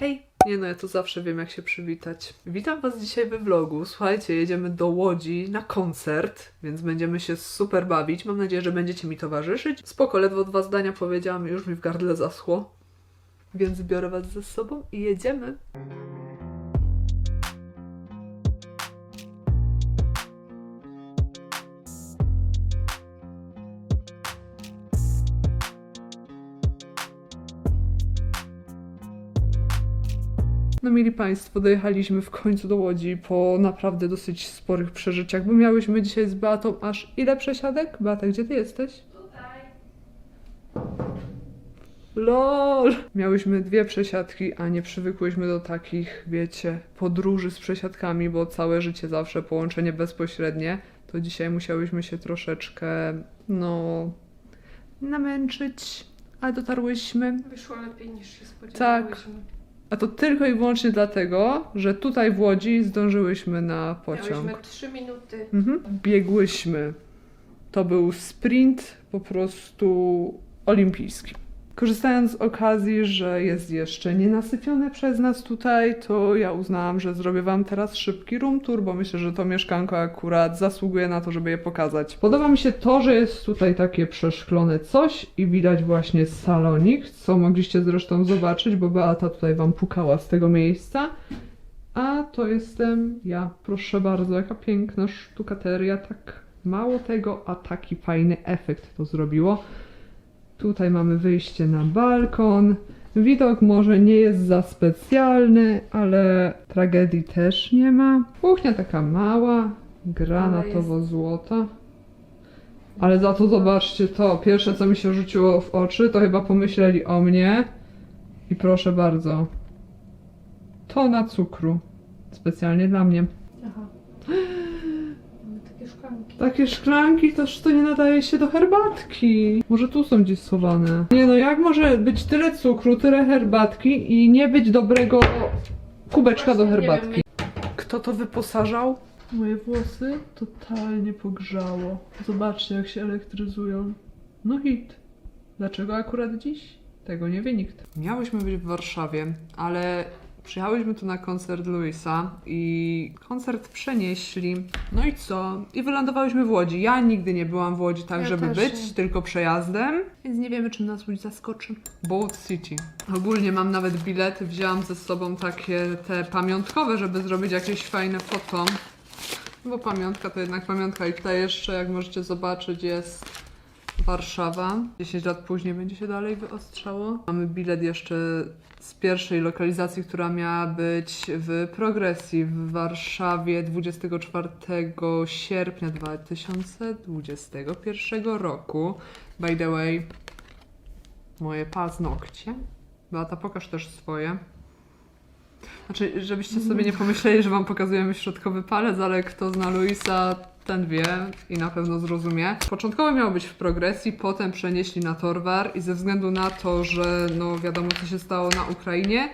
Hej! Nie no, ja to zawsze wiem jak się przywitać. Witam was dzisiaj we vlogu. Słuchajcie, jedziemy do Łodzi na koncert, więc będziemy się super bawić. Mam nadzieję, że będziecie mi towarzyszyć. Spoko, ledwo dwa zdania powiedziałam i już mi w gardle zaschło. Więc biorę was ze sobą i jedziemy. No mieli Państwo, dojechaliśmy w końcu do Łodzi po naprawdę dosyć sporych przeżyciach, bo miałyśmy dzisiaj z Beatą aż ile przesiadek? Beata, gdzie Ty jesteś? LOL! Miałyśmy dwie przesiadki, a nie przywykłyśmy do takich, wiecie, podróży z przesiadkami, bo całe życie zawsze połączenie bezpośrednie. To dzisiaj musiałyśmy się troszeczkę, no, namęczyć, ale dotarłyśmy. Wyszło lepiej niż się Tak. A to tylko i wyłącznie dlatego, że tutaj w Łodzi zdążyłyśmy na pociąg. Miałyśmy 3 minuty. Mhm. Biegłyśmy. To był sprint po prostu olimpijski. Korzystając z okazji, że jest jeszcze nienasypione przez nas tutaj, to ja uznałam, że zrobię Wam teraz szybki room tour, bo myślę, że to mieszkanko akurat zasługuje na to, żeby je pokazać. Podoba mi się to, że jest tutaj takie przeszklone coś i widać właśnie salonik, co mogliście zresztą zobaczyć, bo Beata tutaj Wam pukała z tego miejsca. A to jestem ja. Proszę bardzo, jaka piękna sztukateria. Tak mało tego, a taki fajny efekt to zrobiło. Tutaj mamy wyjście na balkon. Widok może nie jest za specjalny, ale tragedii też nie ma. Kuchnia taka mała, granatowo-złota. Ale za to zobaczcie to. Pierwsze, co mi się rzuciło w oczy, to chyba pomyśleli o mnie. I proszę bardzo. Tona cukru. Specjalnie dla mnie. Aha. Takie szklanki. Też to nie nadaje się do herbatki. Może tu są gdzieś schowane. Nie no, jak może być tyle cukru, tyle herbatki i nie być dobrego kubeczka do herbatki? Kto to wyposażał? Moje włosy totalnie pogrzało. Zobaczcie, jak się elektryzują. No hit. Dlaczego akurat dziś? Tego nie wie nikt. Miałyśmy być w Warszawie, ale przyjechałyśmy tu na koncert Luisa i koncert przenieśli. No i co? I wylądowałyśmy w Łodzi. Ja nigdy nie byłam w Łodzi tak, Ja żeby też być, nie. tylko przejazdem. Więc nie wiemy, czym nas Łódź zaskoczy. Boat City. Ogólnie mam nawet bilety, wzięłam ze sobą takie te pamiątkowe, żeby zrobić jakieś fajne foto. Bo pamiątka to jednak pamiątka i tutaj jeszcze, jak możecie zobaczyć, jest Warszawa. 10 lat później będzie się dalej wyostrzało. Mamy bilet jeszcze z pierwszej lokalizacji, która miała być w progresji w Warszawie 24 sierpnia 2021 roku. By the way, moje paznokcie. Beata, pokaż też swoje. Znaczy, żebyście sobie nie pomyśleli, że wam pokazujemy środkowy palec, ale kto zna Luisa, ten wie i na pewno zrozumie. Początkowo miało być w progresji, potem przenieśli na Torwar i ze względu na to, że no wiadomo co się stało na Ukrainie,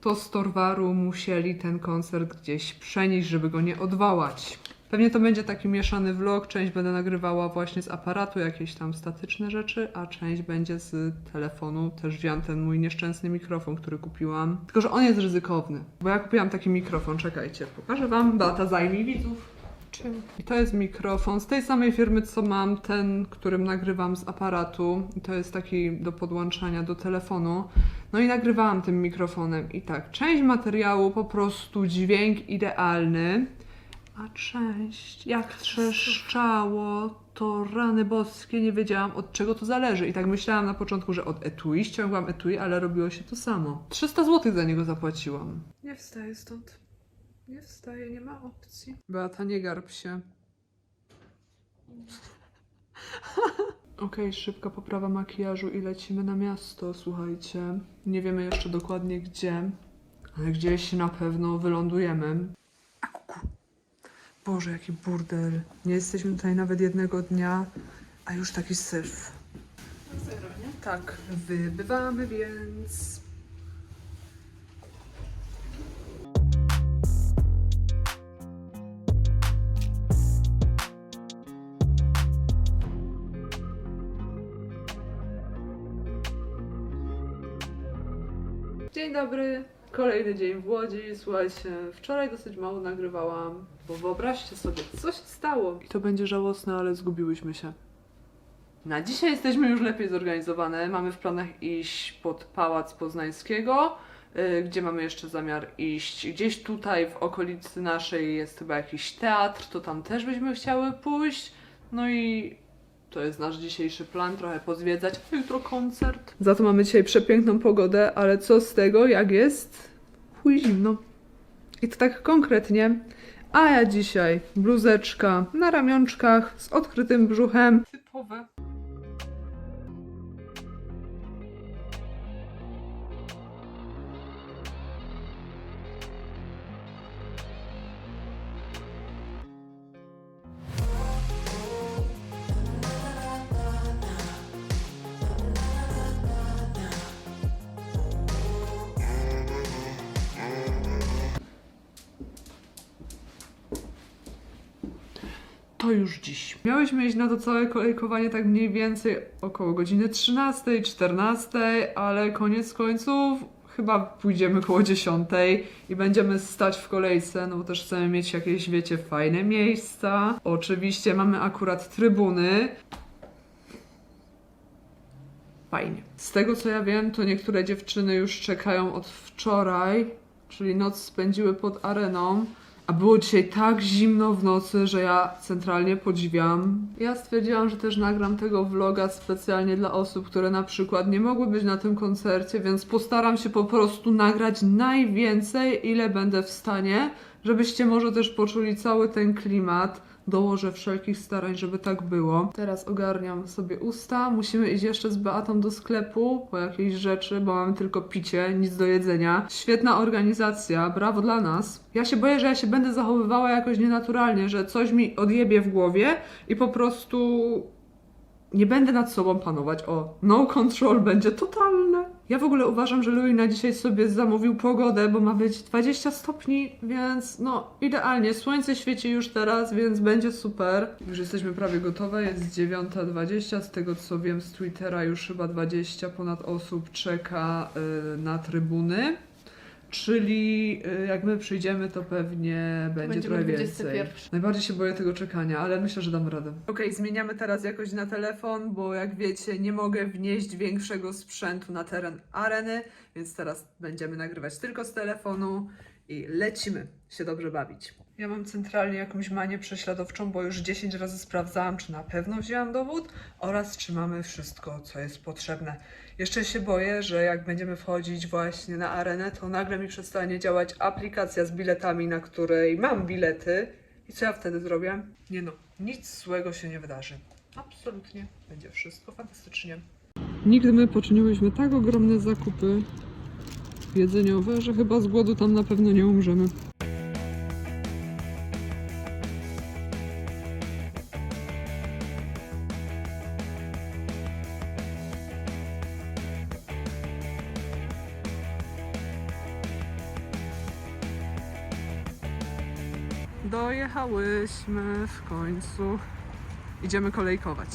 to z Torwaru musieli ten koncert gdzieś przenieść, żeby go nie odwołać. Pewnie to będzie taki mieszany vlog, część będę nagrywała właśnie z aparatu, jakieś tam statyczne rzeczy, a część będzie z telefonu. Też wziąłem ten mój nieszczęsny mikrofon, który kupiłam. Tylko, że on jest ryzykowny, bo ja kupiłam taki mikrofon, czekajcie, pokażę wam, Beata zajmij widzów. Czym? I to jest mikrofon z tej samej firmy, co mam, ten, którym nagrywam z aparatu. I to jest taki do podłączania do telefonu. No i nagrywałam tym mikrofonem. I tak, część materiału po prostu dźwięk idealny, a część jak trzeszczało, to rany boskie, nie wiedziałam od czego to zależy. I tak myślałam na początku, że od etui, ściągłam etui, ale robiło się to samo. 300 zł za niego zapłaciłam. Nie wstaję stąd. Nie wstaję, nie ma opcji. Beata, nie garb się. Okej, szybka poprawa makijażu i lecimy na miasto, słuchajcie. Nie wiemy jeszcze dokładnie gdzie, ale gdzieś na pewno wylądujemy. A kuku. Boże, jaki burdel. Nie jesteśmy tutaj nawet jednego dnia, a już taki syf. Tak, wybywamy więc. Dzień dobry. Kolejny dzień w Łodzi. Słuchajcie, wczoraj dosyć mało nagrywałam, bo wyobraźcie sobie, co się stało. I to będzie żałosne, ale zgubiłyśmy się. Na dzisiaj jesteśmy już lepiej zorganizowane. Mamy w planach iść pod Pałac Poznańskiego, y, gdzie mamy jeszcze zamiar iść. Gdzieś tutaj w okolicy naszej jest chyba jakiś teatr, to tam też byśmy chciały pójść. No i to jest nasz dzisiejszy plan, trochę pozwiedzać. a Jutro koncert. Za to mamy dzisiaj przepiękną pogodę, ale co z tego, jak jest chuj zimno. I to tak konkretnie. A ja dzisiaj bluzeczka na ramionczkach z odkrytym brzuchem. Typowe. To już dziś. Miałyśmy iść na to całe kolejkowanie tak mniej więcej około godziny 13, 14, ale koniec końców chyba pójdziemy koło 10 i będziemy stać w kolejce, no bo też chcemy mieć jakieś, wiecie, fajne miejsca. Oczywiście mamy akurat trybuny. Fajnie. Z tego co ja wiem, to niektóre dziewczyny już czekają od wczoraj, czyli noc spędziły pod areną. A było dzisiaj tak zimno w nocy, że ja centralnie podziwiam. Ja stwierdziłam, że też nagram tego vloga specjalnie dla osób, które na przykład nie mogły być na tym koncercie, więc postaram się po prostu nagrać najwięcej, ile będę w stanie, żebyście może też poczuli cały ten klimat. Dołożę wszelkich starań, żeby tak było. Teraz ogarniam sobie usta. Musimy iść jeszcze z Beatą do sklepu po jakieś rzeczy, bo mamy tylko picie, nic do jedzenia. Świetna organizacja, brawo dla nas. Ja się boję, że ja się będę zachowywała jakoś nienaturalnie, że coś mi odjebie w głowie i po prostu nie będę nad sobą panować. O, no control będzie totalne. Ja w ogóle uważam, że Louis na dzisiaj sobie zamówił pogodę, bo ma być 20 stopni, więc no idealnie. Słońce świeci już teraz, więc będzie super. Już jesteśmy prawie gotowe, jest 9.20. Z tego co wiem z Twittera już chyba 20 ponad osób czeka y, na trybuny. Czyli y, jak my przyjdziemy, to pewnie będzie Będziemy trochę 21. więcej. Najbardziej się boję tego czekania, ale myślę, że dam radę. Okej, zmieniamy teraz jakoś na telefon, bo jak wiecie, nie mogę wnieść większego sprzętu na teren areny, więc teraz będziemy nagrywać tylko z telefonu i lecimy się dobrze bawić. Ja mam centralnie jakąś manię prześladowczą, bo już 10 razy sprawdzałam, czy na pewno wzięłam dowód oraz czy mamy wszystko, co jest potrzebne. Jeszcze się boję, że jak będziemy wchodzić właśnie na arenę, to nagle mi przestanie działać aplikacja z biletami, na której mam bilety. I co ja wtedy zrobię? Nie no, nic złego się nie wydarzy. Absolutnie. Będzie wszystko fantastycznie. Nigdy my poczyniłyśmy tak ogromne zakupy jedzeniowe, że chyba z głodu tam na pewno nie umrzemy. Dojechałyśmy w końcu. Idziemy kolejkować.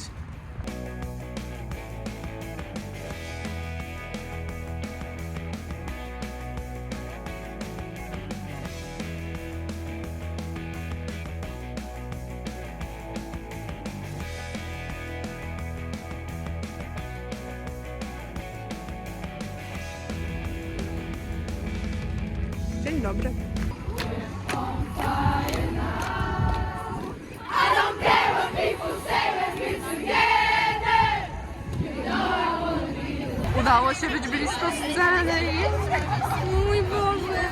Dzień dobry. Udało się być blisko sceny. Mój Boże.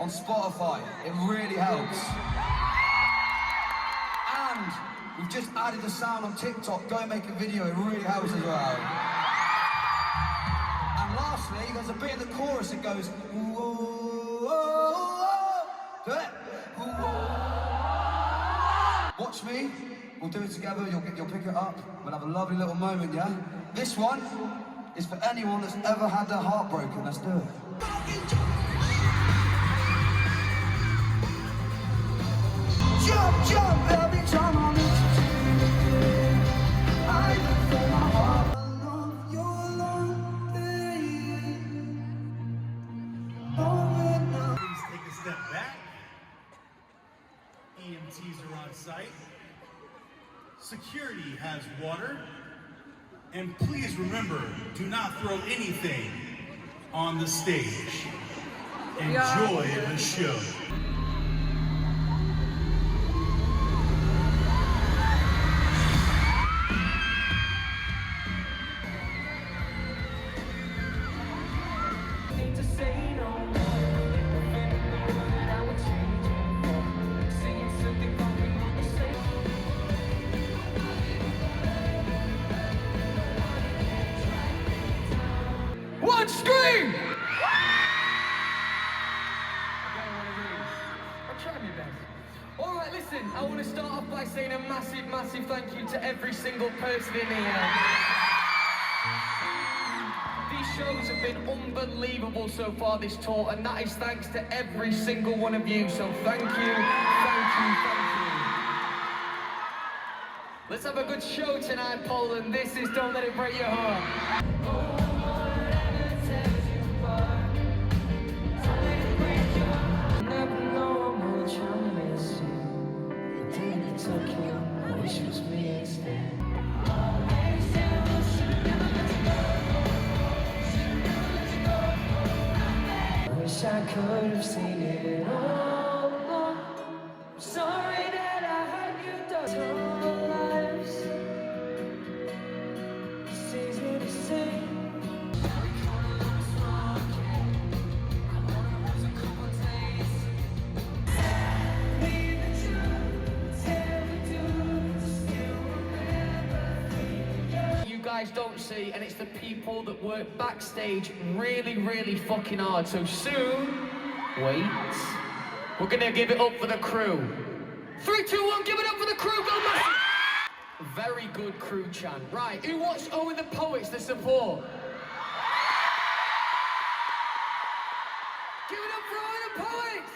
on Spotify. It really helps. And we've just added the sound on TikTok. Go and make a video. It really helps as well. And lastly, there's a bit in the chorus that goes. Me. We'll do it together. You'll, you'll pick it up. We'll have a lovely little moment, yeah? This one is for anyone that's ever had their heart broken. Let's do it. Jump, jump, every time I'm in site. Security has water. And please remember, do not throw anything on the stage. Enjoy the show. Here. These shows have been unbelievable so far this tour, and that is thanks to every single one of you. So thank you, thank you, thank you. Let's have a good show tonight, Poland. This is Don't Let It Break Your Heart. Could have seen it all. Guys don't see, and it's the people that work backstage really, really fucking hard. So soon, wait, we're gonna give it up for the crew. Three, two, one, give it up for the crew, go! Very good crew chant. Right, who watched Owen the Poets the support? Give it up for Owen the Poets!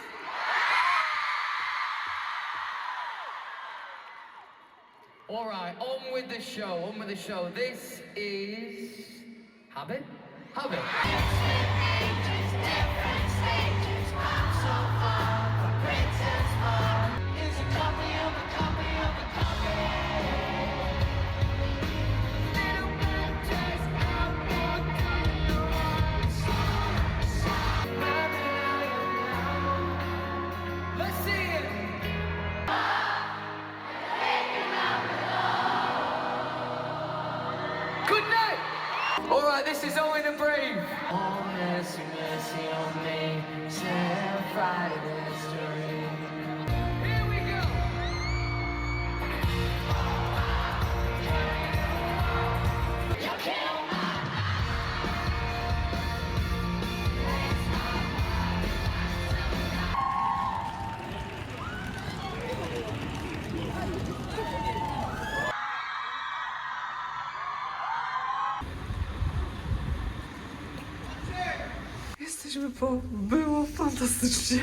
All right, on with the show, on with the show. This is Habit? Habit. Było fantastycznie.